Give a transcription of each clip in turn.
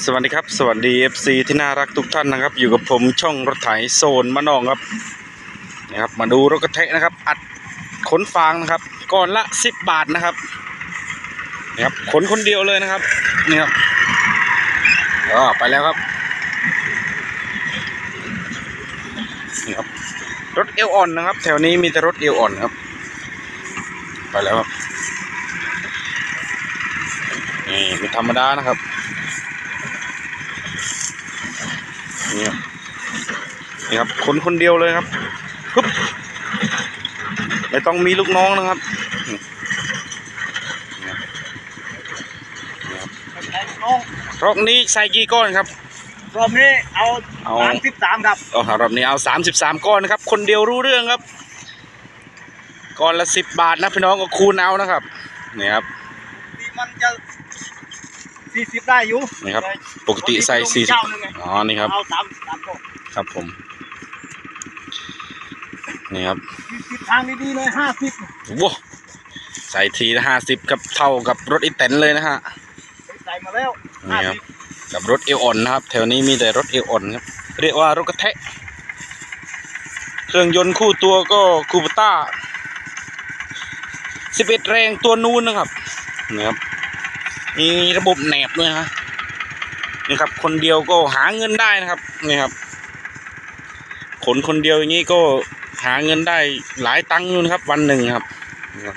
สวัสดีครับ สวัสดี FC ที่น่ารักทุกท่านนะครับ อยู่กับผมช่องรถไถโซนมะนองครับนะครับ มาดูรถกระเทะนะครับ อัดขนฟางนะครับก้อนละ 10 บาทนะครับนะครับขนคนเดียวเลยนะครับนี่ครับอ๋อไปแล้วครับนี่ครับ รถเอวอ่อนนะครับ แถวนี้มีแต่รถเอวอ่อนครับ ไปแล้วครับนี่ไม่ธรรมดานะครับ นี่ครับนี่ครับคนคนเดียวเลยครับปึ๊บไม่ต้องมีลูกน้องนะครับนี่ครับนี่ครับน้องรอบนี้ใส่กี่ก้อนครับ รอบนี้เอาเอาสามสิบสามครับโอ้โหรอบนี้เอาสามสิบสามก้อนนะครับ คนเดียวรู้เรื่องครับ ก้อนละสิบบาทนะพี่น้องก็คูณเอานะครับนี่ครับที่มันจะ สี่สิบได้อยู่นี่ครับ ปกติใส่สี่สิบเจ้าหนึ่งไงอ๋อ นี่ครับ เอาสามสามก้อนครับผม นี่ครับสี่สิบทางดีๆเลยห้าสิบว้าใส่ทีละห้าสิบกับเท่ากับรถอีแตนเลยนะฮะใส่มาแล้วนี่ห้าครับสิบกับรถเอวอ่อนนะครับ แถวนี้มีแต่รถเอวอ่อนครับ เรียกว่ารถกระแทะ เครื่องยนต์คู่ตัวก็คูปต้า11แรงตัวนู้นนะครับนี่ครับ มีระบบแหนบด้วยนะนี่ครับ คนเดียวก็หาเงินได้นะครับนี่ครับ ขนคนเดียวอย่างนี้ก็หาเงินได้หลายตังค์อยู่นครับ วันหนึ่งครับนี่ครับ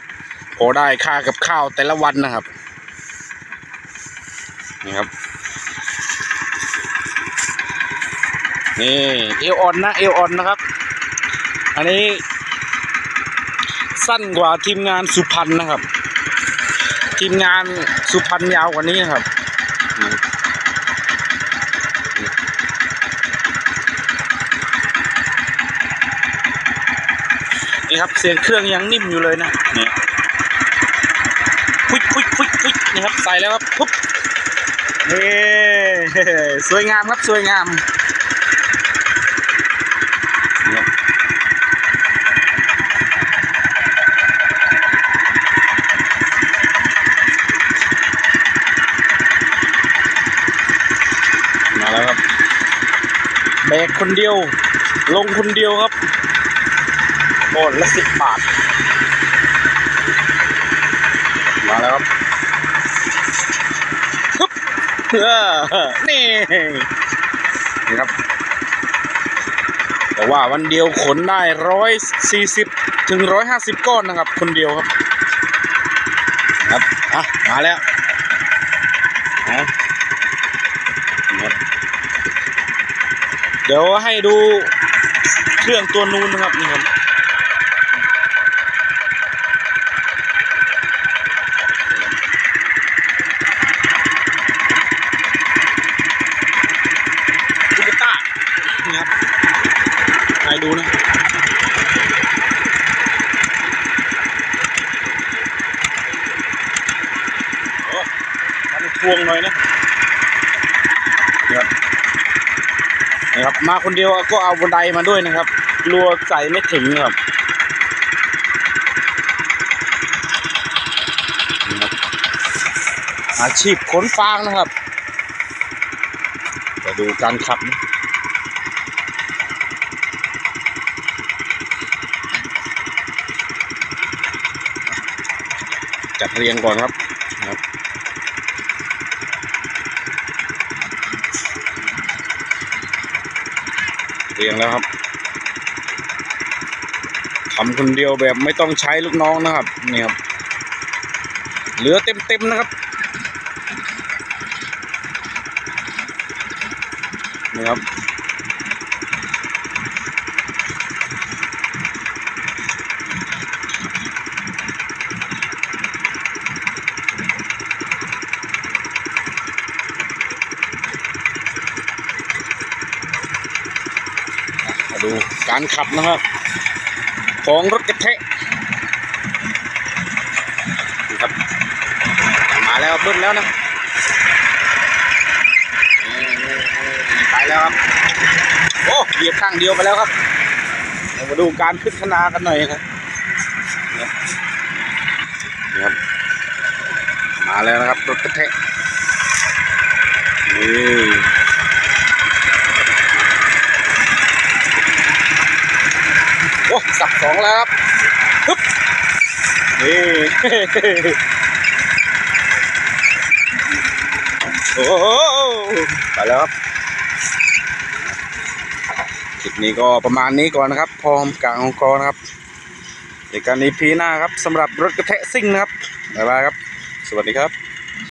พอได้ค่ากับข้าวแต่ละวันนะครับนี่ครับนี่เอวอ่อนนะเอวอ่อนนะครับ อันนี้สั้นกว่าทีมงานสุพรรณนะครับ ทีมงานสุพรรณยาวกว่านี้ครับ นี่ครับเสียงเครื่องยังนิ่มอยู่เลยนะนี่ฟุ๊ยฟุ๊ยฟุ๊ยฟุ๊ยนี่ครับใส่แล้วครับปุ๊บนี่สวยงามครับสวยงาม เนี่ยมาแล้วครับ แบกคนเดียว ลงคนเดียวครับโอนละสิบบาท มาแล้วครับฮึบเออนี่นี่ครับ แต่ว่าวันเดียวขนได้ร้อยสี่สิบถึงร้อยห้าสิบก้อนนะครับ คนเดียวครับ ครับ อะ มาแล้วนะนี่ครับ เดี๋ยวให้ดูเครื่องตัวนู้นนะครับนี่ครับตุ๊กตานี่ครับใครดูนะโอ้ทำทวงหน่อยนะ นี่ครับมาคนเดียวก็เอาบันไดมาด้วยนะครับกลัวใส่ไม่ถึงครับอาชีพขนฟางนะครับไปดูการขับนะจัดเรียงก่อนครับนะครับ เรียงแล้วครับทำคนเดียวแบบไม่ต้องใช้ลูกน้องนะครับนี่ครับเหลือเต็มๆนะครับนี่ครับ มาดู การขับนะครับ ของรถกระเทะนี่ครับ มาแล้วเบิ้ลแล้วนะไปแล้วครับ โอ้เหยียบข้างเดียวไปแล้วครับเดี๋ยวมาดูการขึ้นคนากันหน่อยครับนี่ครับ มาแล้วนะครับรถกระเทะนี่ นี่โอ้สับสองแล้วครับฮึบนี่โอ้ไปแล้วครับคลิปนี้ก็ประมาณนี้ก่อนนะครับ พร้อมกลางองกอนะครับเจอกันอีพีหน้าครับสำหรับรถกระแทะซิ่งนะครับบ๊ายบายครับ สวัสดีครับ